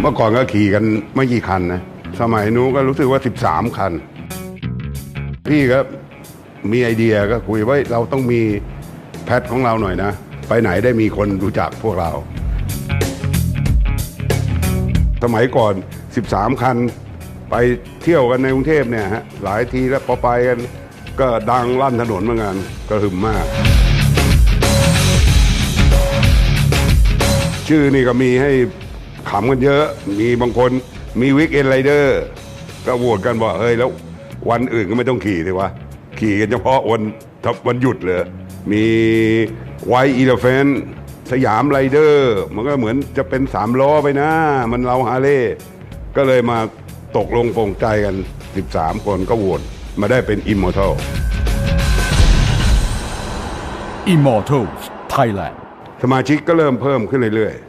เมื่อก่อนก็ขี่กันไม่กี่คันนะ สมัยนู้นก็รู้สึกว่า 13 คัน พี่ก็มีไอเดียก็คุยว่าเราต้องมีแพทของเราหน่อยนะ ไปไหนได้มีคนรู้จักพวกเรา สมัยก่อน 13 คัน ไปเที่ยวกันในกรุงเทพเนี่ยฮะหลายทีแล้วพอไปกันก็ดังลั่นถนนเหมือนกันก็หึมมาก ชื่อนี่ก็มีให้ ขำกันเยอะ มีบางคนมีวิกเอนไรเดอร์ก็โหวตกันบอกเฮ้ยแล้ว วันอื่นก็ไม่ต้องขี่สิวะขี่กันเฉพาะวันทับวันหยุดเลย มีไวอีเลฟเฟนสยามไรเดอร์ มันก็เหมือนจะเป็นสามล้อไปนะ มันเราฮาร์เลย์ก็เลยมาตกลงปรงใจกัน 13 คนก็โหวตมาได้เป็นอิมมอร์ทัล Immortals Thailand สมาชิกก็เริ่มเพิ่มขึ้นเรื่อยๆ